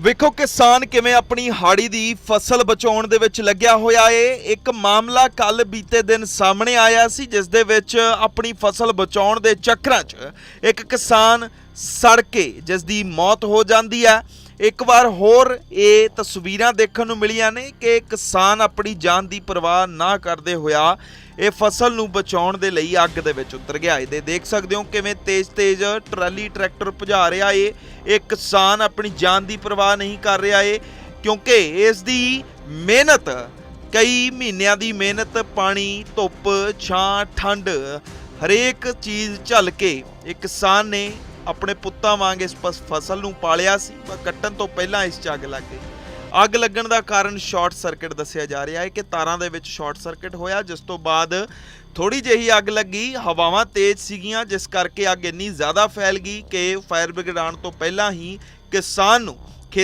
ਵੇਖੋ ਕਿਸਾਨ ਕਿਵੇਂ ਆਪਣੀ ਹਾੜੀ ਦੀ ਫਸਲ ਬਚਾਉਣ ਦੇ ਵਿੱਚ ਲੱਗਿਆ ਹੋਇਆ ਏ। ਇੱਕ ਮਾਮਲਾ ਕੱਲ ਬੀਤੇ ਦਿਨ ਸਾਹਮਣੇ ਆਇਆ ਸੀ, ਜਿਸ ਦੇ ਵਿੱਚ ਆਪਣੀ ਫਸਲ ਬਚਾਉਣ ਦੇ ਚੱਕਰਾਂ 'ਚ ਇੱਕ ਕਿਸਾਨ ਸੜ ਕੇ, ਜਿਸ ਦੀ ਮੌਤ ਹੋ ਜਾਂਦੀ ਹੈ। ਇੱਕ ਵਾਰ ਹੋਰ ਇਹ ਤਸਵੀਰਾਂ ਦੇਖਣ ਨੂੰ ਮਿਲੀਆਂ ਨੇ ਕਿ ਕਿਸਾਨ ਆਪਣੀ ਜਾਨ ਦੀ ਪਰਵਾਹ ਨਾ ਕਰਦੇ ਹੋਇਆ ਇਹ ਫਸਲ ਨੂੰ ਬਚਾਉਣ ਦੇ ਲਈ ਅੱਗ ਦੇ ਵਿੱਚ ਉਤਰ ਗਿਆ। ਇਹਦੇ ਦੇਖ ਸਕਦੇ ਹੋ ਕਿਵੇਂ ਤੇਜ਼-ਤੇਜ਼ ਟਰਾਲੀ ਟਰੈਕਟਰ ਭਜਾ ਰਿਹਾ ਏ। ਇਹ ਕਿਸਾਨ ਆਪਣੀ ਜਾਨ ਦੀ ਪਰਵਾਹ ਨਹੀਂ ਕਰ ਰਿਹਾ ਏ, ਕਿਉਂਕਿ ਇਸ ਦੀ ਮਿਹਨਤ, ਕਈ ਮਹੀਨਿਆਂ ਦੀ ਮਿਹਨਤ, ਪਾਣੀ, ਧੁੱਪ, ਛਾਂ, ਠੰਡ ਹਰੇਕ ਚੀਜ਼ ਝੱਲ ਕੇ ਇਹ ਕਿਸਾਨ ਨੇ ਆਪਣੇ ਪੁੱਤਾਂ ਵਾਂਗ ਇਸ ਫਸ- ਫਸਲ ਨੂੰ ਪਾਲਿਆ ਸੀ, ਪਰ ਕੱਟਣ ਤੋਂ ਪਹਿਲਾਂ ਇਸ 'ਚ ਅੱਗ ਲੱਗ ਗਈ। ਅੱਗ ਲੱਗਣ ਦਾ ਕਾਰਨ ਸ਼ਾਰਟ ਸਰਕਟ ਦੱਸਿਆ ਜਾ ਰਿਹਾ ਹੈ ਕਿ ਤਾਰਾਂ ਦੇ ਵਿੱਚ ਸ਼ਾਰਟ ਸਰਕਟ ਹੋਇਆ, ਜਿਸ ਤੋਂ ਬਾਅਦ ਥੋੜੀ ਜਿਹੀ ਅੱਗ ਲੱਗੀ, ਹਵਾਵਾਂ ਤੇਜ਼ ਸੀਗੀਆਂ, ਜਿਸ ਕਰਕੇ ਅੱਗ ਇੰਨੀ ਜ਼ਿਆਦਾ ਫੈਲ ਗਈ ਕਿ ਫਾਇਰ ਬ੍ਰਿਗੇਡ ਆਉਣ ਤੋਂ ਪਹਿਲਾਂ ਹੀ ਕਿਸਾਨ ਨੂੰ